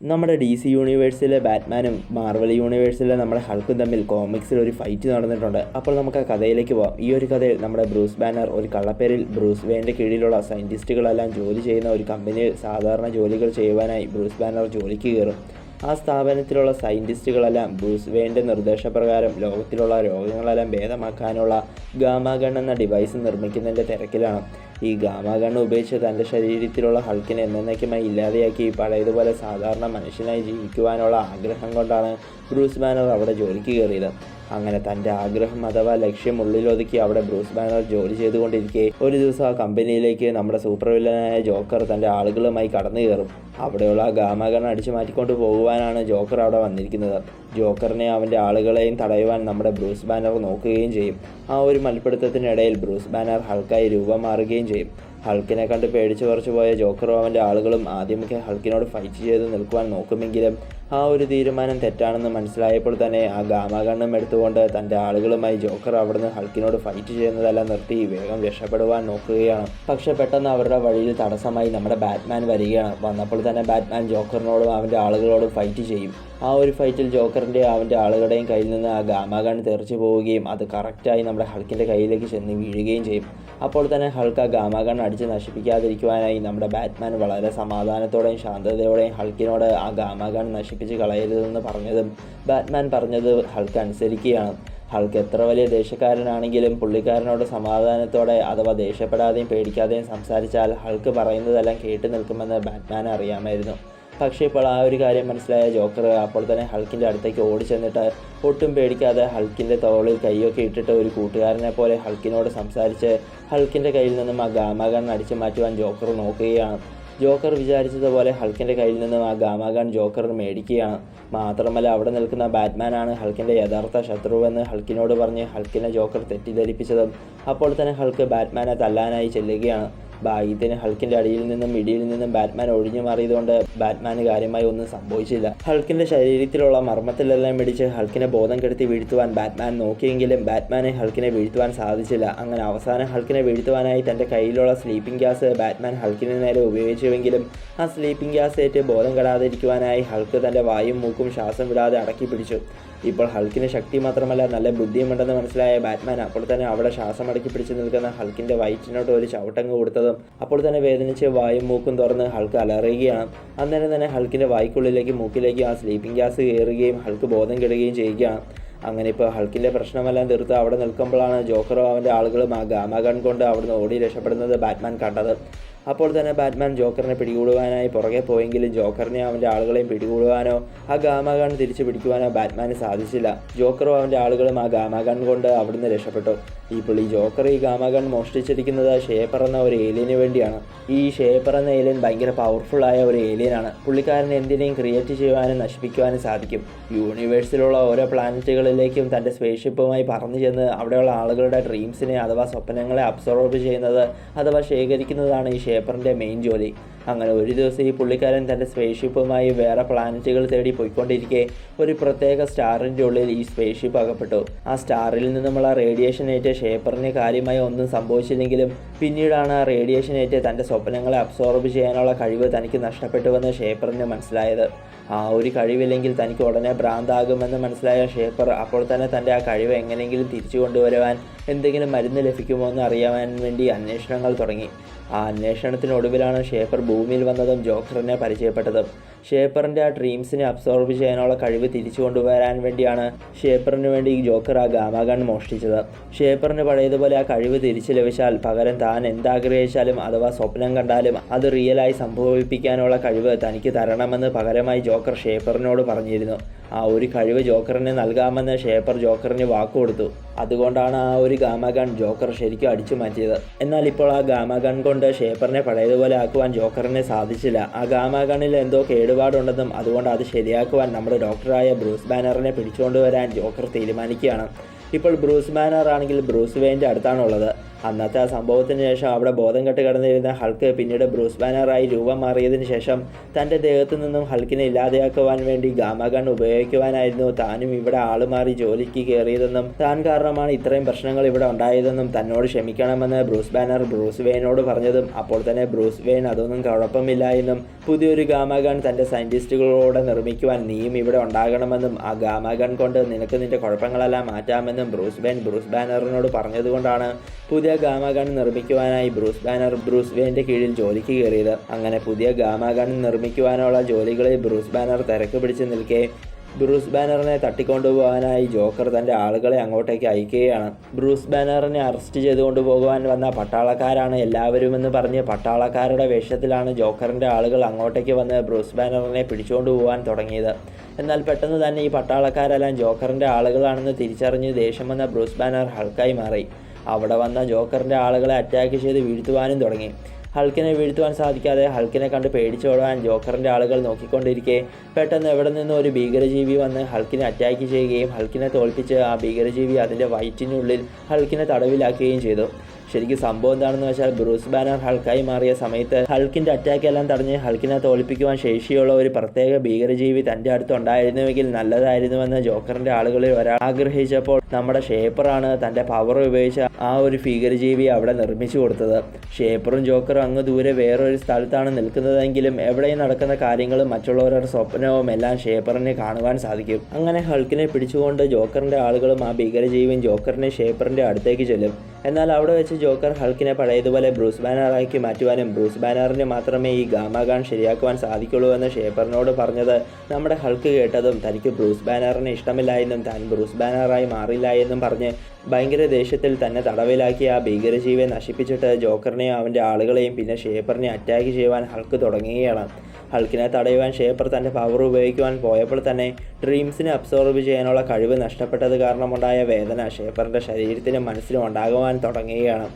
നമ്മുടെ D C യൂണിവേഴ്സിലെ ബാറ്റ്മാനും മാർവൽ യൂണിവേഴ്സിലെ നമ്മുടെ ഹൾക്കും തമ്മിൽ കോമിക്സിൽ ഒരു ഫൈറ്റ് നടന്നിട്ടുണ്ട്. അപ്പോൾ നമുക്ക് ആ കഥയിലേക്ക് പോകാം ഈ ഒരു കഥയിൽ നമ്മുടെ ബ്രൂസ് ബാനർ ഒരു കള്ളപ്പേരിൽ ബ്രൂസ് വെയിന്റെ കീഴിലുള്ള സയന്റിസ്റ്റുകളെല്ലാം ജോലി ചെയ്യുന്ന ഒരു കമ്പനിയിൽ സാധാരണ ജോലികൾ ചെയ്യുവാനായി ബ്രൂസ് ബാനർ ജോലിക്ക് കയറും. ആ സ്ഥാപനത്തിലുള്ള സയന്റിസ്റ്റുകളെല്ലാം ബ്രൂസ് വെയിന്റെ നിർദ്ദേശപ്രകാരം ലോകത്തിലുള്ള രോഗങ്ങളെല്ലാം ഭേദമാക്കാനുള്ള ഗാമാഗൺ എന്ന ഡിവൈസ് നിർമ്മിക്കുന്നതിന്റെ തിരക്കിലാണ്. ഈ ഗാമാഗണ്ണ് ഉപയോഗിച്ച് തന്റെ ശരീരത്തിലുള്ള ഹൾക്കിനെ എന്നേക്കുമായി ഇല്ലാതെയാക്കി പഴയതുപോലെ സാധാരണ മനുഷ്യനായി ജീവിക്കുവാനുള്ള ആഗ്രഹം കൊണ്ടാണ് ബ്രൂസ് ബാനർ അവിടെ ജോലിക്ക് കയറിയത്. അങ്ങനെ തന്റെ ആഗ്രഹം അഥവാ ലക്ഷ്യം ഉള്ളിലൊതുക്കി അവിടെ ബ്രൂസ് ബാനർ ജോലി ചെയ്തുകൊണ്ടിരിക്കെ ഒരു ദിവസം ആ കമ്പനിയിലേക്ക് നമ്മുടെ സൂപ്പർ വില്ലനായ ജോക്കർ തന്റെ ആളുകളുമായി കടന്നു കയറും. അവിടെയുള്ള ഗാമാഗൺ അടിച്ചു മാറ്റിക്കൊണ്ട് പോകുവാനാണ് ജോക്കർ അവിടെ വന്നിരിക്കുന്നത്. ജോക്കറിനെ അവന്റെ ആളുകളെയും തടയുവാൻ നമ്മുടെ ബ്രൂസ് ബാനർ നോക്കുകയും ചെയ്യും. ആ ഒരു മൽപ്പിടുത്തത്തിനിടയിൽ ബ്രൂസ് ബാനർ ഹൾക്കായി രൂപം മാറുകയും ചെയ്യും. ഹൾക്കിനെ കണ്ട് പേടിച്ചു കുറച്ചു പോയ ജോക്കറും അവന്റെ ആളുകളും ആദ്യമൊക്കെ ഹൾക്കിനോട് ഫൈറ്റ് ചെയ്ത് നിൽക്കുവാൻ നോക്കുമെങ്കിലും ആ ഒരു തീരുമാനം തെറ്റാണെന്ന് മനസ്സിലായപ്പോൾ തന്നെ ആ ഗാമാകണ്ണം എടുത്തുകൊണ്ട് തന്റെ ആളുകളുമായി ജോക്കർ അവിടുന്ന് ഹൾക്കിനോട് ഫൈറ്റ് ചെയ്യുന്നതെല്ലാം നിർത്തി വേഗം രക്ഷപ്പെടുവാൻ നോക്കുകയാണ്. പക്ഷെ പെട്ടെന്ന് അവരുടെ വഴിയിൽ തടസ്സമായി നമ്മുടെ ബാറ്റ്മാൻ വരികയാണ്. വന്നപ്പോൾ തന്നെ ബാറ്റ്മാൻ ജോക്കറിനോടും അവന്റെ ആളുകളോടും ഫൈറ്റ് ചെയ്യും. ആ ഒരു ഫൈറ്റിൽ ജോക്കറിന്റെ അവന്റെ ആളുകളുടെയും കയ്യിൽ നിന്ന് ആ ഗാമാഗൺ തെറിച്ചു പോവുകയും അത് കറക്റ്റായി നമ്മുടെ ഹൾക്കിന്റെ കയ്യിലേക്ക് ചെന്ന് വീഴുകയും ചെയ്യും. അപ്പോൾ തന്നെ ഹൾക്ക് ആ ഗാമാഗൺ അടിച്ച് നശിപ്പിക്കാതിരിക്കുവാനായി നമ്മുടെ ബാറ്റ്മാൻ വളരെ സമാധാനത്തോടെയും ശാന്തതയോടെയും ഹൾക്കിനോട് ആ ഗാമാഗൺ നശിപ്പിച്ച് കളയരുതെന്ന് പറഞ്ഞതും ബാറ്റ്മാൻ പറഞ്ഞത് ഹൾക്ക് അനുസരിക്കുകയാണ്. ഹൾക്ക് എത്ര വലിയ ദേഷ്യക്കാരനാണെങ്കിലും പുള്ളിക്കാരനോട് സമാധാനത്തോടെ അഥവാ ദേഷ്യപ്പെടാതെയും പേടിക്കാതെയും സംസാരിച്ചാൽ ഹൾക്ക് പറയുന്നതെല്ലാം കേട്ടു നിൽക്കുമെന്ന് ബാറ്റ്മാൻ അറിയാമായിരുന്നു. പക്ഷേ ഇപ്പോൾ ആ ഒരു കാര്യം മനസ്സിലായ ജോക്കർ അപ്പോൾ തന്നെ ഹൾക്കിന്റെ അടുത്തേക്ക് ഓടി ചെന്നിട്ട് ഒട്ടും പേടിക്കാതെ ഹൾക്കിന്റെ തോളിൽ കൈയൊക്കെ ഇട്ടിട്ട് ഒരു കൂട്ടുകാരനെ പോലെ ഹൾക്കിനോട് സംസാരിച്ച് ഹൾക്കിന്റെ കയ്യിൽ നിന്നും ആ ഗാമാഗൺ അടിച്ചു മാറ്റുവാൻ ജോക്കർ നോക്കുകയാണ്. ജോക്കർ വിചാരിച്ചതുപോലെ ഹൾക്കിന്റെ കയ്യിൽ നിന്നും ആ ഗാമാഗൺ ജോക്കർ മേടിക്കുകയാണ്. മാത്രമല്ല അവിടെ നിൽക്കുന്ന ബാറ്റ്മാനാണ് ഹൾക്കിന്റെ യഥാർത്ഥ ശത്രുവെന്ന് ഹൾക്കിനോട് പറഞ്ഞ് ഹൾക്കിനെ ജോക്കർ തെറ്റിദ്ധരിപ്പിച്ചതും അപ്പോൾ തന്നെ ഹൾക്ക് ബാറ്റ്മാനെ തല്ലാനായി ചെല്ലുകയാണ്. ഭാഗ്യത്തിന് ഹൾക്കിന്റെ അടിയിൽ നിന്നും ഇടിയിൽ നിന്നും ബാറ്റ്മാൻ ഒഴിഞ്ഞു മാറിയതുകൊണ്ട് ബാറ്റ്മാന് കാര്യമായി ഒന്നും സംഭവിച്ചില്ല. ഹൾക്കിന്റെ ശരീരത്തിലുള്ള മർമ്മത്തിലെല്ലാം പിടിച്ച് ഹൾക്കിനെ ബോധം കെടുത്തി വീഴ്ത്തുവാൻ ബാറ്റ്മാൻ നോക്കിയെങ്കിലും ബാറ്റ്മാനെ ഹൾക്കിനെ വീഴ്ത്തുവാൻ സാധിച്ചില്ല. അങ്ങനെ അവസാനം ഹൾക്കിനെ വീഴ്ത്തുവാനായി തന്റെ കയ്യിലുള്ള സ്ലീപ്പിംഗ് ഗ്യാസ് ബാറ്റ്മാൻ ഹൾക്കിന് നേരെ ഉപയോഗിച്ചുവെങ്കിലും ആ സ്ലീപ്പിംഗ് ഗ്യാസ് ഏറ്റ് ബോധം കെടാതിരിക്കുവാനായി ഹൾക്ക് തന്റെ വായും മൂക്കും ശ്വാസം വിടാതെ അടക്കി പിടിച്ചു. ഇപ്പോൾ ഹൾക്കിന് ശക്തി മാത്രമല്ല നല്ല ബുദ്ധിയുമുണ്ടെന്ന് മനസ്സിലായ ബാറ്റ്മാൻ അപ്പോൾ തന്നെ അവിടെ ശ്വാസം അടക്കി പിടിച്ചു നിൽക്കുന്ന ഹൾക്കിന്റെ വയറ്റിനോട്ട് ഒരു ചവിട്ടങ്ങ് കൊടുത്തതും അപ്പോൾ തന്നെ വേദനിച്ച് വായും മൂക്കും തുറന്ന് ഹൾക്ക് അലറുകയാണ്. അന്നേരം തന്നെ ഹൾക്കിന്റെ വായ്ക്കുള്ളിലേക്ക് മൂക്കിലേക്ക് ആ സ്ലീപ്പിംഗ് ഗ്യാസ് കയറുകയും ഹൾക്ക് ബോധം കെടുകയും ചെയ്യുകയാണ്. അങ്ങനെ ഇപ്പോൾ ഹൾക്കിന്റെ പ്രശ്നമെല്ലാം തീർത്ത് അവിടെ നിൽക്കുമ്പോഴാണ് ജോക്കറോ അവന്റെ ആളുകളും ആ ഗാമാഗൺ കൊണ്ട് അവിടുന്ന് ഓടി രക്ഷപ്പെടുന്നത് ബാറ്റ്മാൻ കണ്ടത്. അപ്പോൾ തന്നെ ബാറ്റ്മാൻ ജോക്കറിനെ പിടികൂടുവാനായി പുറകെ പോയെങ്കിലും ജോക്കറിനെ അവന്റെ ആളുകളെയും പിടികൂടുവാനോ ആ ഗാമാഗൺ തിരിച്ചു പിടിക്കുവാനോ ബാറ്റ്മാന് സാധിച്ചില്ല. ജോക്കറും അവന്റെ ആളുകളും ആ ഗാമാഗൺ കൊണ്ട് അവിടുന്ന് രക്ഷപ്പെട്ടു. ഈ പുള്ളി ജോക്കർ ഈ ഗാമാഗൺ മോഷ്ടിച്ചിരിക്കുന്നത് ഷേപ്പർ എന്ന ഒരു ഏലിയന് വേണ്ടിയാണ്. ഈ ഷേപ്പർ എന്ന ഏലിയൻ ഭയങ്കര പവർഫുള്ളായ ഒരു ഏലിയനാണ് പുള്ളിക്കാരൻ എന്തിനേയും ക്രിയേറ്റ് ചെയ്യുവാനും നശിപ്പിക്കുവാനും സാധിക്കും. യൂണിവേഴ്സിലുള്ള ഓരോ പ്ലാനറ്റുകളിലേക്കും തന്റെ സ്പേസ് ഷിപ്പുമായി പറന്നു ചെന്ന് അവിടെയുള്ള ആളുകളുടെ ഡ്രീംസിനെ അഥവാ സ്വപ്നങ്ങളെ അബ്സോർബ് ചെയ്യുന്നത് അഥവാ ശേഖരിക്കുന്നതാണ് ഈ ഷേപ്പറിന്റെ മെയിൻ ജോലി. അങ്ങനെ ഒരു ദിവസം ഈ പുള്ളിക്കാരൻ തന്റെ സ്പേസ് ഷിപ്പുമായി വേറെ പ്ലാനറ്റുകൾ തേടി പോയിക്കൊണ്ടിരിക്കെ ഒരു പ്രത്യേക സ്റ്റാറിന്റെ ഉള്ളിൽ ഈ സ്പേസ് ഷിപ്പ് അകപ്പെട്ടു. ആ സ്റ്റാറിൽ നിന്നുമുള്ള റേഡിയേഷൻ ഏറ്റ ഷേപ്പറിന് കാര്യമായി ഒന്നും സംഭവിച്ചില്ലെങ്കിലും പിന്നീടാണ് ആ റേഡിയേഷൻ ഏറ്റ തന്റെ സ്വപ്നങ്ങളെ അബ്സോർബ് ചെയ്യാനുള്ള കഴിവ് തനിക്ക് നഷ്ടപ്പെട്ടുവെന്ന് ഷേപ്പറിന് മനസ്സിലായത്. ആ ഒരു കഴിവില്ലെങ്കിൽ തനിക്ക് ഉടനെ ഭ്രാന്താകുമെന്ന് മനസ്സിലായ ഷേപ്പർ അപ്പോൾ തന്നെ തന്റെ ആ കഴിവ് എങ്ങനെയെങ്കിലും തിരിച്ചു കൊണ്ടുവരുവാൻ എന്തെങ്കിലും മരുന്ന് ലഭിക്കുമോ എന്ന് അറിയാൻ വേണ്ടി അന്വേഷണങ്ങൾ തുടങ്ങി. ആ അന്വേഷണത്തിനൊടുവിലാണ് ഷേപ്പർ ഭൂമിയിൽ വന്നതും ജോക്കറിനെ പരിചയപ്പെട്ടതും. ഷേപ്പറിന്റെ ആ ഡ്രീംസിനെ അബ്സോർബ് ചെയ്യാനുള്ള കഴിവ് തിരിച്ചു കൊണ്ടുവരാൻ വേണ്ടിയാണ് ഷേപ്പറിന് വേണ്ടി ഈ ജോക്കർ ആ ഗാമാഗൺ മോഷ്ടിച്ചത്. ഷേപ്പറിന് പഴയതുപോലെ ആ കഴിവ് തിരിച്ചു ലഭിച്ചാൽ പകരം താൻ എന്താഗ്രഹിച്ചാലും അഥവാ സ്വപ്നം കണ്ടാലും അത് റിയലായി സംഭവിപ്പിക്കാനുള്ള കഴിവ് തനിക്ക് തരണമെന്ന് പകരമായി ജോക്കർ ഷേപ്പറിനോട് പറഞ്ഞിരുന്നു. ആ ഒരു കഴിവ് ജോക്കറിന് നൽകാമെന്ന് ഷേപ്പർ ജോക്കറിന് വാക്കുകൊടുത്തു അതുകൊണ്ടാണ് ആ ഒരു ഗാമാഗൺ ജോക്കർ ശരിക്കും അടിച്ചു മാറ്റിയത്. എന്നാൽ ഇപ്പോൾ ആ ഗാമാഗൺ കൊണ്ട് ഷേപ്പറിനെ പഴയതുപോലെ ആക്കുവാൻ ജോക്കറിന് സാധിച്ചില്ല. ആ ഗാമാഗണിൽ എന്തോ കേടുപാടുണ്ടെന്നും അതുകൊണ്ട് അത് ശരിയാക്കുവാൻ നമ്മുടെ ഡോക്ടറായ ബ്രൂസ് ബാനറിനെ പിടിച്ചുകൊണ്ടുവരാൻ ജോക്കർ തീരുമാനിക്കുകയാണ്. ഇപ്പോൾ ബ്രൂസ് ബാനർ ആണെങ്കിൽ ബ്രൂസ് വെയിന്റെ അടുത്താണുള്ളത്. അന്നത്തെ ആ സംഭവത്തിന് ശേഷം അവിടെ ബോധം കെട്ട് കടന്നിരുന്ന ഹൾക്ക് പിന്നീട് ബ്രൂസ് ബാനറായി രൂപം മാറിയതിന് ശേഷം തന്റെ ദേഹത്തു നിന്നും ഹൾക്കിനെ ഇല്ലാതെയാക്കുവാൻ വേണ്ടി ഗാമഗൺ ഉപയോഗിക്കുവാനായിരുന്നു താനും ഇവിടെ ആൾ മാറി ജോലിക്ക് കയറിയതെന്നും താൻ കാരണമാണ് ഇത്രയും പ്രശ്നങ്ങൾ ഇവിടെ ഉണ്ടായതെന്നും തന്നോട് ക്ഷമിക്കണമെന്ന് ബ്രൂസ് ബാനർ ബ്രൂസ് വെയിനോട് പറഞ്ഞതും അപ്പോൾ തന്നെ ബ്രൂസ് വെയിൻ അതൊന്നും കുഴപ്പമില്ല എന്നും പുതിയൊരു ഗാമഗൺ തന്റെ സയന്റിസ്റ്റുകളോട് നിർമ്മിക്കുവാൻ നീയും ഇവിടെ ഉണ്ടാകണമെന്നും ആ ഗാമഗൺ കൊണ്ട് നിനക്ക് നിന്റെ കുഴപ്പങ്ങളെല്ലാം മാറ്റാമെന്നും ബ്രൂസ് വെയിൻ ബ്രൂസ് ബാനറിനോട് പറഞ്ഞതുകൊണ്ടാണ് പുതിയ ഗാമഗൺ നിർമ്മിക്കുവാനായി ബ്രൂസ് ബാനർ ബ്രൂസ് വെയിന്റെ കീഴിൽ ജോലിക്ക് കയറിയത്. അങ്ങനെ പുതിയ ഗാമ ഗൺ നിർമ്മിക്കുവാനുള്ള ജോലികളിൽ ബ്രൂസ് ബാനർ തിരക്ക് പിടിച്ച് നിൽക്കെ. ബ്രൂസ് ബാനറിനെ തട്ടിക്കൊണ്ടുപോകാനായി ജോക്കർ തന്റെ ആളുകളെ അങ്ങോട്ടേക്ക് അയക്കുകയാണ്. ബ്രൂസ് ബാനറിനെ അറസ്റ്റ് ചെയ്തു കൊണ്ടുപോകുവാൻ വന്ന പട്ടാളക്കാരാണ് എല്ലാവരുമെന്ന് പറഞ്ഞ് പട്ടാളക്കാരുടെ വേഷത്തിലാണ് ജോക്കറിന്റെ ആളുകൾ അങ്ങോട്ടേക്ക് വന്ന് ബ്രൂസ് ബാനറിനെ പിടിച്ചുകൊണ്ട് പോകാൻ തുടങ്ങിയത്. എന്നാൽ പെട്ടെന്ന് തന്നെ ഈ പട്ടാളക്കാരെല്ലാം ജോക്കറിന്റെ ആളുകളാണെന്ന് തിരിച്ചറിഞ്ഞ് ദേഷ്യം വന്ന ബ്രൂസ് ബാനർ ഹൾക്കായി മാറി. അവിടെ വന്ന ജോക്കറിന്റെ ആളുകളെ അറ്റാക്ക് ചെയ്ത് വീഴ്ത്തുവാനും തുടങ്ങി. ഹൾക്കിനെ വീഴ്ത്തുവാൻ സാധിക്കാതെ ഹൾക്കിനെ കണ്ട് പേടിച്ചോടാൻ ജോക്കറിന്റെ ആളുകൾ നോക്കിക്കൊണ്ടിരിക്കെ. പെട്ടെന്ന് എവിടെ നിന്നും ഒരു ഭീകരജീവി വന്ന് ഹൾക്കിനെ അറ്റാക്ക് ചെയ്യുകയും ഹൾക്കിനെ തോൽപ്പിച്ച് ആ ഭീകരജീവി അതിന്റെ വയറ്റിനുള്ളിൽ ഹൾക്കിനെ തടവിലാക്കുകയും ചെയ്തു. ശരിക്കും സംഭവം എന്താണെന്ന് വെച്ചാൽ ബ്രൂസ് ബാനർ ഹൾക്കായി മാറിയ സമയത്ത് ഹൾക്കിന്റെ അറ്റാക്ക് എല്ലാം തടഞ്ഞ് ഹൾക്കിനെ തോൽപ്പിക്കുവാൻ ശേഷിയുള്ള ഒരു പ്രത്യേക ഭീകരജീവി തന്റെ അടുത്ത് ഉണ്ടായിരുന്നുവെങ്കിൽ നല്ലതായിരുന്നുവെന്ന് ജോക്കറിന്റെ ആളുകളിൽ ഒരാൾ ആഗ്രഹിച്ചപ്പോൾ നമ്മുടെ ഷേപ്പറാണ് തന്റെ പവർ ഉപയോഗിച്ച് ആ ഒരു ഭീകരജീവി അവിടെ നിർമ്മിച്ചു കൊടുത്തത്. ഷേപ്പറും ജോക്കറും അങ്ങ് ദൂരെ വേറൊരു സ്ഥലത്താണ് നിൽക്കുന്നതെങ്കിലും എവിടെയും നടക്കുന്ന കാര്യങ്ങളും മറ്റുള്ളവരുടെ സ്വപ്നവും എല്ലാം ഷേപ്പറിനെ കാണുവാൻ സാധിക്കും. അങ്ങനെ ഹൾക്കിനെ പിടിച്ചുകൊണ്ട് ജോക്കറിന്റെ ആളുകളും ആ ഭീകരജീവിയും ജോക്കറിനെ ഷേപ്പറിന്റെ അടുത്തേക്ക് ചെല്ലും. എന്നാൽ അവിടെ വെച്ച് ജോക്കർ ഹൾക്കിനെ പഴയതുപോലെ ബ്രൂസ് ബാനറാക്കി മാറ്റുവാനും ബ്രൂസ് ബാനറിന് മാത്രമേ ഈ ഗാമാഗാൻ ശരിയാക്കുവാൻ സാധിക്കുള്ളൂ എന്ന് ഷേപ്പറിനോട് പറഞ്ഞത് നമ്മുടെ ഹൾക്ക് കേട്ടതും തനിക്ക് ബ്രൂസ് ബാനറിനെ ഇഷ്ടമില്ല എന്നും താൻ ബ്രൂസ് ബാനറായി മാറില്ല എന്നും പറഞ്ഞ് ഭയങ്കര ദേഷ്യത്തിൽ തന്നെ തടവിലാക്കിയ ആ ഭീകരജീവിയെ നശിപ്പിച്ചിട്ട് ജോക്കറിനെയും അവന്റെ ആളുകളെയും പിന്നെ ഷേപ്പറിനെ അറ്റാക്ക് ചെയ്യുവാൻ ഹൾക്ക് തുടങ്ങുകയാണ്. ഹൾക്കിനെ തടയുവാൻ ഷേപ്പർ തന്റെ പവർ ഉപയോഗിക്കുവാൻ പോയപ്പോൾ തന്നെ ഡ്രീംസിനെ അബ്സോർബ് ചെയ്യാനുള്ള കഴിവ് നഷ്ടപ്പെട്ടത് കാരണമുണ്ടായ വേദന ഷേപ്പറിന്റെ ശരീരത്തിനും മനസ്സിനും ഉണ്ടാകുവാൻ തുടങ്ങുകയാണ്.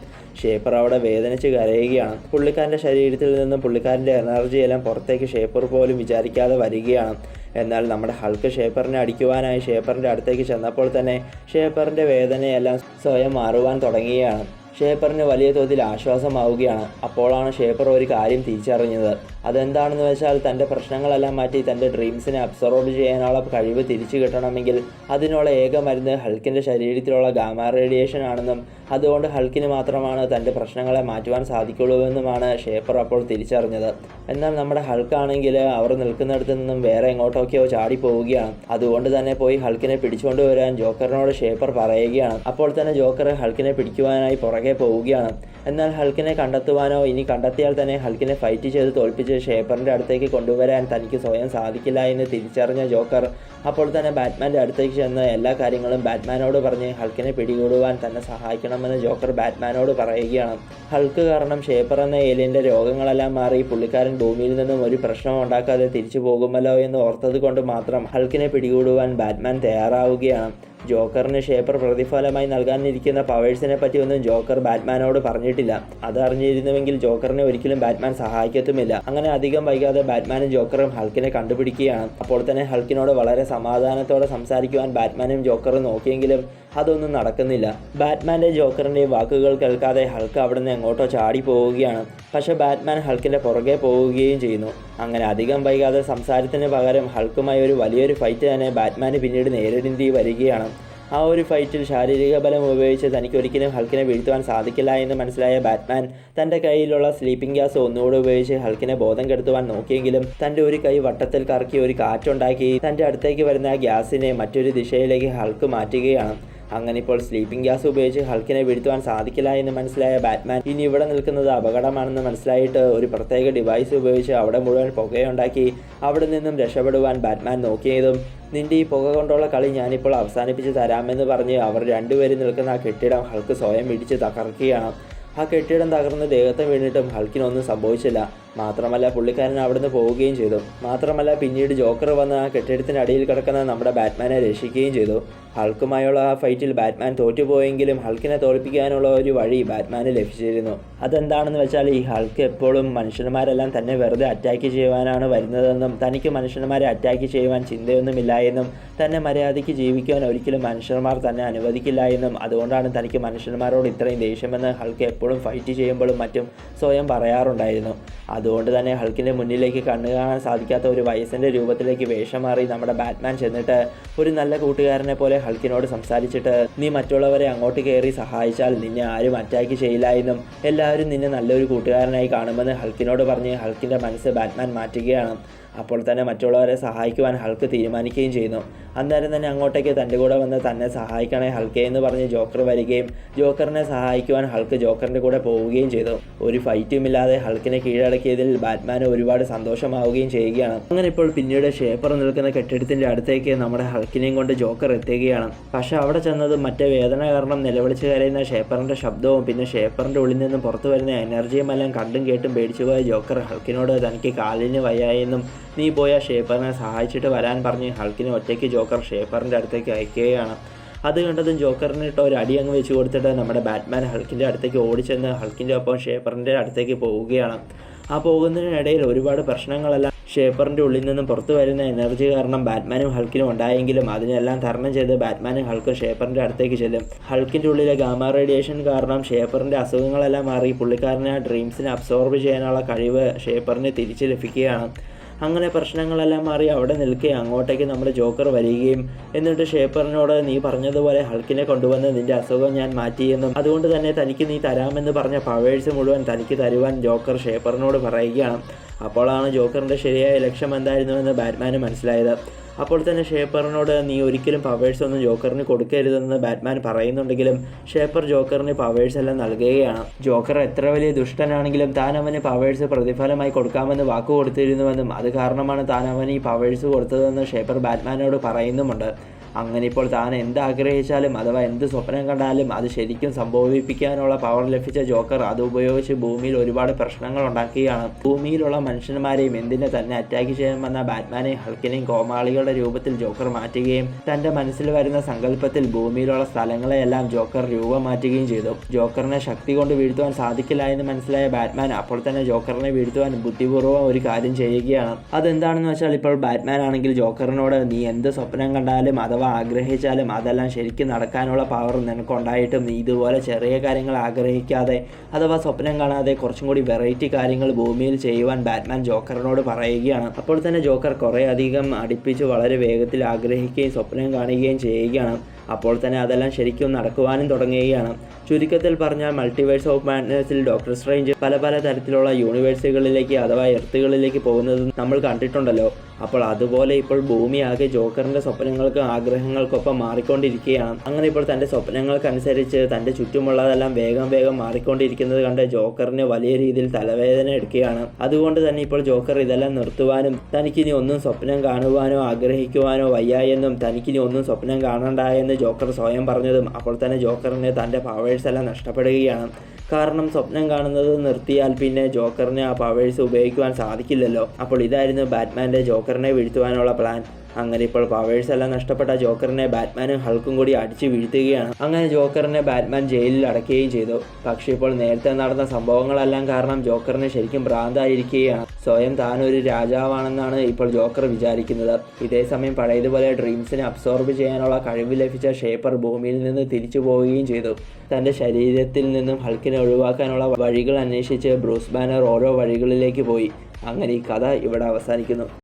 ഷേപ്പർ അവിടെ വേദനിച്ച് കരയുകയാണ്. പുള്ളിക്കാരന്റെ ശരീരത്തിൽ നിന്നും പുള്ളിക്കാരന്റെ എനർജി എല്ലാം പുറത്തേക്ക് ഷേപ്പർ പോലും വിചാരിക്കാതെ വരികയാണ്. എന്നാൽ നമ്മുടെ ഹൾക്ക് ഷേപ്പറിനെ അടിക്കുവാനായി ഷേപ്പറിന്റെ അടുത്തേക്ക് ചെന്നപ്പോൾ തന്നെ ഷേപ്പറിന്റെ വേദനയെല്ലാം സ്വയം മാറുവാൻ തുടങ്ങുകയാണ്. ഷേപ്പറിന് വലിയ തോതിൽ ആശ്വാസമാവുകയാണ്. അപ്പോഴാണ് ഷേപ്പർ ഒരു കാര്യം തിരിച്ചറിഞ്ഞത്. അതെന്താണെന്ന് വെച്ചാൽ തന്റെ പ്രശ്നങ്ങളെല്ലാം മാറ്റി തന്റെ ഡ്രീംസിനെ അബ്സോർബ് ചെയ്യാനുള്ള കഴിവ് തിരിച്ചു കിട്ടണമെങ്കിൽ അതിനുള്ള ഏക മരുന്ന് ഹൾക്കിന്റെ ശരീരത്തിലുള്ള ഗാമ റേഡിയേഷൻ ആണെന്നും അതുകൊണ്ട് ഹൾക്കിന് മാത്രമാണ് തന്റെ പ്രശ്നങ്ങളെ മാറ്റുവാൻ സാധിക്കുള്ളൂ എന്നുമാണ് ഷേപ്പർ അപ്പോൾ തിരിച്ചറിഞ്ഞത്. എന്നാൽ നമ്മുടെ ഹൾക്കാണെങ്കിൽ അവർ നിൽക്കുന്നിടത്ത് നിന്നും വേറെ എങ്ങോട്ടൊക്കെയോ ചാടി പോവുകയാണ് അതുകൊണ്ട് തന്നെ പോയി ഹൾക്കിനെ പിടിച്ചുകൊണ്ടുവരാൻ ജോക്കറിനോട് ഷേപ്പർ പറയുകയാണ്. അപ്പോൾ തന്നെ ജോക്കർ ഹൾക്കിനെ പിടിക്കുവാനായി പുറകെ പോവുകയാണ്. എന്നാൽ ഹൾക്കിനെ കണ്ടെത്തുവാനോ ഇനി കണ്ടെത്തിയാൽ തന്നെ ഹൾക്കിനെ ഫൈറ്റ് ചെയ്ത് തോൽപ്പിച്ച് ഷേപ്പറിന്റെ അടുത്തേക്ക് കൊണ്ടുവരാൻ തനിക്ക് സ്വയം സാധിക്കില്ല എന്ന് തിരിച്ചറിഞ്ഞ ജോക്കർ അപ്പോൾ തന്നെ ബാറ്റ്മാന്റെ അടുത്തേക്ക് ചെന്ന് എല്ലാ കാര്യങ്ങളും ബാറ്റ്മാനോട് പറഞ്ഞ് ഹൾക്കിനെ പിടികൂടുവാൻ തന്നെ സഹായിക്കണമെന്ന് ജോക്കർ ബാറ്റ്മാനോട് പറയുകയാണ്. ഹൾക്ക് കാരണം ഷേപ്പർ എന്ന ഏലിയന്റെ രോഗങ്ങളെല്ലാം മാറി പുള്ളിക്കാരൻ ഭൂമിയിൽ നിന്നും ഒരു പ്രശ്നം ഉണ്ടാക്കാതെ തിരിച്ചു പോകുമല്ലോ എന്ന് ഓർത്തത് കൊണ്ട് മാത്രം ഹൾക്കിനെ പിടികൂടുവാൻ ബാറ്റ്മാൻ തയ്യാറാവുകയാണ്. ജോക്കറിന് ഷേപ്പർ പ്രതിഫലമായി നൽകാനിരിക്കുന്ന പവേഴ്സിനെ പറ്റിയൊന്നും ജോക്കർ ബാറ്റ്മാനോട് പറഞ്ഞിട്ടില്ല. അതറിഞ്ഞിരുന്നുവെങ്കിൽ ജോക്കറിനെ ഒരിക്കലും ബാറ്റ്മാൻ സഹായിക്കത്തുമില്ല. അങ്ങനെ അധികം വൈകാതെ ബാറ്റ്മാനും ജോക്കറും ഹൾക്കിനെ കണ്ടുപിടിക്കുകയാണ്. അപ്പോൾ തന്നെ ഹൾക്കിനോട് വളരെ സമാധാനത്തോടെ സംസാരിക്കുവാൻ ബാറ്റ്മാനും ജോക്കറും നോക്കിയെങ്കിലും അതൊന്നും നടക്കുന്നില്ല. ബാറ്റ്മാന്റെ ജോക്കറിന്റെ വാക്കുകൾ കേൾക്കാതെ ഹൾക്ക് അവിടുന്ന് എങ്ങോട്ടോ ചാടി പോവുകയാണ്. പക്ഷേ ബാറ്റ്മാൻ ഹൾക്കിന്റെ പുറകെ പോവുകയും ചെയ്യുന്നു. അങ്ങനെ അധികം വൈകാതെ സംസാരത്തിന് പകരം ഹൾക്കുമായി ഒരു വലിയൊരു ഫൈറ്റ് തന്നെ ബാറ്റ്മാന് പിന്നീട് നേരിടേണ്ടി വരികയാണ്. ആ ഒരു ഫൈറ്റിൽ ശാരീരിക ബലം ഉപയോഗിച്ച് തനിക്ക് ഒരിക്കലും ഹൾക്കിനെ വീഴ്ത്തുവാൻ സാധിക്കില്ല എന്ന് മനസ്സിലായ ബാറ്റ്മാൻ തന്റെ കയ്യിലുള്ള സ്ലീപ്പിംഗ് ഗ്യാസ് ഒന്നുകൂടെ ഉപയോഗിച്ച് ഹൾക്കിനെ ബോധം കെടുത്തുവാൻ നോക്കിയെങ്കിലും തന്റെ ഒരു കൈ വട്ടത്തിൽ കറക്കി ഒരു കാറ്റുണ്ടാക്കി തന്റെ അടുത്തേക്ക് വരുന്ന ഗ്യാസിനെ മറ്റൊരു ദിശയിലേക്ക് ഹൾക്ക് മാറ്റുകയാണ്. അങ്ങനെ ഇപ്പോൾ സ്ലീപ്പിംഗ് ഗ്യാസ് ഉപയോഗിച്ച് ഹൾക്കിനെ വീഴ്ത്തുവാൻ സാധിക്കില്ല എന്ന് മനസ്സിലായ ബാറ്റ്മാൻ ഇനി ഇവിടെ നിൽക്കുന്നത് അപകടമാണെന്ന് മനസ്സിലായിട്ട് ഒരു പ്രത്യേക ഡിവൈസ് ഉപയോഗിച്ച് അവിടെ മുഴുവൻ പുകയുണ്ടാക്കി അവിടെ നിന്നും രക്ഷപ്പെടുവാൻ ബാറ്റ്മാൻ നോക്കിയതും നിന്റെ ഈ പുക കൊണ്ടുള്ള കളി ഞാനിപ്പോൾ അവസാനിപ്പിച്ച് തരാമെന്ന് പറഞ്ഞ് അവർ രണ്ടുപേരും നിൽക്കുന്ന ആ കെട്ടിടം ഹൾക്ക് സ്വയം ഇടിച്ച് തകർക്കുകയാണ്. ആ കെട്ടിടം തകർന്ന് ദേഹത്തെ വീണിട്ടും ഹൾക്കിനൊന്നും സംഭവിച്ചില്ല. മാത്രമല്ല പുള്ളിക്കാരൻ അവിടുന്ന് പോവുകയും ചെയ്തു. മാത്രമല്ല പിന്നീട് ജോക്കർ വന്ന് ആ കെട്ടിടത്തിന്റെ അടിയിൽ കിടക്കുന്ന നമ്മുടെ ബാറ്റ്മാനെ രക്ഷിക്കുകയും ചെയ്തു. ഹൾക്കുമായുള്ള ആ ഫൈറ്റിൽ ബാറ്റ്മാൻ തോറ്റുപോയെങ്കിലും ഹൾക്കിനെ തോൽപ്പിക്കാനുള്ള ഒരു വഴി ബാറ്റ്മാന് ലഭിച്ചിരുന്നു. അതെന്താണെന്ന് വെച്ചാൽ ഈ ഹൾക്ക് എപ്പോഴും മനുഷ്യന്മാരെല്ലാം തന്നെ വെറുതെ അറ്റാക്ക് ചെയ്യുവാനാണ് വരുന്നതെന്നും തനിക്ക് മനുഷ്യന്മാരെ അറ്റാക്ക് ചെയ്യുവാൻ ചിന്തയൊന്നുമില്ല എന്നും തന്നെ മര്യാദയ്ക്ക് ജീവിക്കുവാൻ ഒരിക്കലും മനുഷ്യന്മാർ തന്നെ അനുവദിക്കില്ല എന്നും അതുകൊണ്ടാണ് തനിക്ക് മനുഷ്യന്മാരോട് ഇത്രയും ദേഷ്യമെന്ന് ഹൾക്ക് എപ്പോഴും ഫൈറ്റ് ചെയ്യുമ്പോഴും മറ്റും സ്വയം പറയാറുണ്ടായിരുന്നു. അതുകൊണ്ട് തന്നെ ഹൾക്കിന്റെ മുന്നിലേക്ക് കണ്ണു കാണാൻ സാധിക്കാത്ത ഒരു വയസ്സിന്റെ രൂപത്തിലേക്ക് വേഷം മാറി നമ്മുടെ ബാറ്റ്മാൻ ചെന്നിട്ട് ഒരു നല്ല കൂട്ടുകാരനെ പോലെ ഹൾക്കിനോട് സംസാരിച്ചിട്ട് നീ മറ്റുള്ളവരെ അങ്ങോട്ട് കയറി സഹായിച്ചാൽ നിന്നെ ആരും അറ്റാക്ക് ചെയ്യില്ല എന്നും എല്ലാവരും നിന്നെ നല്ലൊരു കൂട്ടുകാരനായി കാണുമെന്ന് ഹൾക്കിനോട് പറഞ്ഞ് ഹൾക്കിന്റെ മനസ്സ് ബാറ്റ്മാൻ മാറ്റുകയാണ്. അപ്പോൾ തന്നെ മറ്റുള്ളവരെ സഹായിക്കുവാൻ ഹൾക്ക് തീരുമാനിക്കുകയും ചെയ്യുന്നു. അന്നേരം തന്നെ അങ്ങോട്ടേക്ക് തന്റെ കൂടെ വന്ന് തന്നെ സഹായിക്കണേ ഹൾക്കെ എന്ന് പറഞ്ഞ് ജോക്കർ വരികയും ജോക്കറിനെ സഹായിക്കുവാൻ ഹൾക്ക് ജോക്കറിന്റെ കൂടെ പോവുകയും ചെയ്തു. ഒരു ഫൈറ്റും ഇല്ലാതെ ഹൾക്കിനെ കീഴടക്കിയതിൽ ബാറ്റ്മാന് ഒരുപാട് സന്തോഷമാവുകയും ചെയ്യുകയാണ്. അങ്ങനെ ഇപ്പോൾ പിന്നീട് ഷേപ്പർ നിൽക്കുന്ന കെട്ടിടത്തിന്റെ അടുത്തേക്ക് നമ്മുടെ ഹൾക്കിനെയും കൊണ്ട് ജോക്കർ എത്തുകയാണ്. പക്ഷെ അവിടെ ചെന്നത് മറ്റേ വേദന കാരണം നിലവിളിച്ച് കരയുന്ന ഷേപ്പറിന്റെ ശബ്ദവും പിന്നെ ഷേപ്പറിന്റെ ഉള്ളിൽ നിന്നും പുറത്തു വരുന്ന എനർജിയും എല്ലാം കണ്ടും കേട്ടും പേടിച്ചു പോയ ജോക്കർ ഹൾക്കിനോട് തനിക്ക് കാലിന് വയ്യായെന്നും നീ പോയ ഷേപ്പറിനെ സഹായിച്ചിട്ട് വരാൻ പറഞ്ഞ് ഹൾക്കിനെ ഒറ്റയ്ക്ക് ജോക്കർ ഷേപ്പറിന്റെ അടുത്തേക്ക് അയക്കുകയാണ്. അത് കണ്ടതും ജോക്കറിന് ഇട്ട ഒരു അടി അങ്ങ് വെച്ച് കൊടുത്തിട്ട് നമ്മുടെ ബാറ്റ്മാൻ ഹൾക്കിന്റെ അടുത്തേക്ക് ഓടിച്ചെന്ന് ഹൾക്കിന്റെ ഒപ്പം ഷേപ്പറിന്റെ അടുത്തേക്ക് പോവുകയാണ്. ആ പോകുന്നതിനിടയിൽ ഒരുപാട് പ്രശ്നങ്ങളെല്ലാം ഷേപ്പറിന്റെ ഉള്ളിൽ നിന്നും പുറത്തു വരുന്ന എനർജി കാരണം ബാറ്റ്മാനും ഹൾക്കിനും ഉണ്ടായെങ്കിലും അതിനെല്ലാം തരണം ചെയ്ത് ബാറ്റ്മാനും ഹൾക്കും ഷേപ്പറിന്റെ അടുത്തേക്ക് ചെല്ലും. ഹൾക്കിന്റെ ഉള്ളിലെ ഗാമ റേഡിയേഷൻ കാരണം ഷേപ്പറിന്റെ അസുഖങ്ങളെല്ലാം മാറി പുള്ളിക്കാരനെ ആ ഡ്രീംസിനെ അബ്സോർബ് ചെയ്യാനുള്ള കഴിവ് ഷേപ്പറിന് തിരിച്ചു ലഭിക്കുകയാണ്. അങ്ങനെ പ്രശ്നങ്ങളെല്ലാം മാറി അവിടെ നിൽക്കുകയും അങ്ങോട്ടേക്ക് നമ്മുടെ ജോക്കർ വരികയും എന്നിട്ട് ഷേപ്പറിനോട് നീ പറഞ്ഞതുപോലെ ഹൾക്കിനെ കൊണ്ടുവന്ന് നിന്റെ അസുഖം ഞാൻ മാറ്റിയെന്നും അതുകൊണ്ട് തന്നെ തനിക്ക് നീ തരാമെന്ന് പറഞ്ഞ പവേഴ്സ് മുഴുവൻ തനിക്ക് തരുവാൻ ജോക്കർ ഷേപ്പറിനോട് പറയുകയാണ്. അപ്പോഴാണ് ജോക്കറിന്റെ ശരിയായ ലക്ഷ്യം എന്തായിരുന്നുവെന്ന് ബാറ്റ്മാന് മനസ്സിലായത്. അപ്പോൾ തന്നെ ഷേപ്പറിനോട് നീ ഒരിക്കലും പവേഴ്സ് ഒന്നും ജോക്കറിന് കൊടുക്കരുതെന്ന് ബാറ്റ്മാൻ പറയുന്നുണ്ടെങ്കിലും ഷേപ്പർ ജോക്കറിന് പവേഴ്സ് എല്ലാം നൽകുകയാണ്. ജോക്കർ എത്ര വലിയ ദുഷ്ടനാണെങ്കിലും താൻ അവന് പവേഴ്സ് പ്രതിഫലമായി കൊടുക്കാമെന്ന് വാക്ക് കൊടുത്തിരുന്നുവെന്നും അത് കാരണമാണ് താൻ അവന് ഈ പവേഴ്സ് കൊടുത്തതെന്ന് ഷേപ്പർ ബാറ്റ്മാനോട് പറയുന്നുമുണ്ട്. അങ്ങനെ ഇപ്പോൾ താൻ എന്ത് ആഗ്രഹിച്ചാലും അഥവാ എന്ത് സ്വപ്നം കണ്ടാലും അത് ശരിക്കും സംഭവിപ്പിക്കാനുള്ള പവർ ലഭിച്ച ജോക്കർ അത് ഉപയോഗിച്ച് ഭൂമിയിൽ ഒരുപാട് പ്രശ്നങ്ങൾ ഉണ്ടാക്കുകയാണ്. ഭൂമിയിലുള്ള മനുഷ്യന്മാരെയും എന്തിനെ തന്നെ അറ്റാക്ക് ചെയ്യാൻ വന്ന ബാറ്റ്മാനെയും ഹൾക്കിനെയും കോമാളികളുടെ രൂപത്തിൽ ജോക്കർ മാറ്റുകയും തന്റെ മനസ്സിൽ വരുന്ന സങ്കല്പത്തിൽ ഭൂമിയിലുള്ള സ്ഥലങ്ങളെയെല്ലാം ജോക്കർ രൂപം മാറ്റുകയും ചെയ്തു. ജോക്കറിനെ ശക്തി കൊണ്ട് വീഴ്ത്തുവാൻ സാധിക്കില്ല എന്ന് മനസ്സിലായ ബാറ്റ്മാൻ അപ്പോൾ തന്നെ ജോക്കറിനെ വീഴ്ത്തുവാൻ ബുദ്ധിപൂർവം ഒരു കാര്യം ചെയ്യുകയാണ്. അതെന്താണെന്ന് വെച്ചാൽ ഇപ്പോൾ ബാറ്റ്മാൻ ആണെങ്കിൽ ജോക്കറിനോട് നീ എന്ത് സ്വപ്നം കണ്ടാലും അഥവാ ആഗ്രഹിച്ചാലും അതെല്ലാം ശരിക്കും നടക്കാനുള്ള പവർ നിനക്കുണ്ടായിട്ടും നീ ഇതുപോലെ ചെറിയ കാര്യങ്ങൾ ആഗ്രഹിക്കാതെ അഥവാ സ്വപ്നം കാണാതെ കുറച്ചും കൂടി വെറൈറ്റി കാര്യങ്ങൾ ഭൂമിയിൽ ചെയ്യുവാൻ ബാറ്റ്മാൻ ജോക്കറിനോട് പറയുകയാണ്. അപ്പോൾ തന്നെ ജോക്കർ കുറേ അധികം അടുപ്പിച്ച് വളരെ വേഗത്തിൽ ആഗ്രഹിക്കുകയും സ്വപ്നം കാണുകയും ചെയ്യുകയാണ്. അപ്പോൾ തന്നെ അതെല്ലാം ശരിക്കും നടക്കുവാനും തുടങ്ങുകയാണ്. ചുരുക്കത്തിൽ പറഞ്ഞാൽ മൾട്ടിവേഴ്സ് ഓഫ് മാഡ്നസിൽ ഡോക്ടർ സ്ട്രേഞ്ച് പല പല തരത്തിലുള്ള യൂണിവേഴ്സുകളിലേക്ക് അഥവാ എർത്തുകളിലേക്ക് പോകുന്നത് നമ്മൾ കണ്ടിട്ടുണ്ടല്ലോ. അപ്പോൾ അതുപോലെ ഇപ്പോൾ ഭൂമിയാകെ ജോക്കറിന്റെ സ്വപ്നങ്ങൾക്കും ആഗ്രഹങ്ങൾക്കൊപ്പം മാറിക്കൊണ്ടിരിക്കുകയാണ്. അങ്ങനെ ഇപ്പോൾ തന്റെ സ്വപ്നങ്ങൾക്കനുസരിച്ച് തന്റെ ചുറ്റുമുള്ളതെല്ലാം വേഗം വേഗം മാറിക്കൊണ്ടിരിക്കുന്നത് കണ്ട് ജോക്കറിന് വലിയ രീതിയിൽ തലവേദന എടുക്കുകയാണ്. അതുകൊണ്ട് തന്നെ ഇപ്പോൾ ജോക്കർ ഇതെല്ലാം നിർത്തുവാനും തനിക്കിനി ഒന്നും സ്വപ്നം കാണുവാനോ ആഗ്രഹിക്കുവാനോ വയ്യ എന്നും തനിക്കിനി ഒന്നും സ്വപ്നം കാണണ്ട എന്ന് ജോക്കർ സ്വയം പറഞ്ഞതും അപ്പോൾ തന്നെ ജോക്കറിന് തന്റെ പവേഴ്സ് എല്ലാം നഷ്ടപ്പെടുകയാണ്. കാരണം സ്വപ്നം കാണുന്നത് നിർത്തിയാൽ പിന്നെ ജോക്കറിന് ആ പവേഴ്സ് ഉപയോഗിക്കുവാൻ സാധിക്കില്ലല്ലോ. അപ്പോൾ ഇതായിരുന്നു ബാറ്റ്മാന്റെ ജോക്കറിനെ വീഴ്ത്തുവാനുള്ള പ്ലാൻ അങ്ങനെ ഇപ്പോൾ പവേഴ്സ് എല്ലാം നഷ്ടപ്പെട്ട ജോക്കറിനെ ബാറ്റ്മാനും ഹൾക്കും കൂടി അടിച്ചു വീഴ്ത്തുകയാണ്. അങ്ങനെ ജോക്കറിനെ ബാറ്റ്മാൻ ജയിലിൽ അടയ്ക്കുകയും ചെയ്തു. പക്ഷേ ഇപ്പോൾ നേരത്തെ നടന്ന സംഭവങ്ങളെല്ലാം കാരണം ജോക്കറിന് ശരിക്കും ഭ്രാന്തായിരിക്കുകയാണ്. സ്വയം താൻ ഒരു രാജാവാണെന്നാണ് ഇപ്പോൾ ജോക്കർ വിചാരിക്കുന്നത്. ഇതേസമയം പഴയതുപോലെ ഡ്രീംസിനെ അബ്സോർബ് ചെയ്യാനുള്ള കഴിവ് ലഭിച്ച ഷേപ്പർ ഭൂമിയിൽ നിന്ന് തിരിച്ചു പോവുകയും ചെയ്തു. തന്റെ ശരീരത്തിൽ നിന്നും ഹൾക്കിനെ ഒഴിവാക്കാനുള്ള വഴികൾ അന്വേഷിച്ച് ബ്രൂസ് ബാനർ ഓരോ വഴികളിലേക്ക് പോയി. അങ്ങനെ ഈ കഥ ഇവിടെ അവസാനിക്കുന്നു.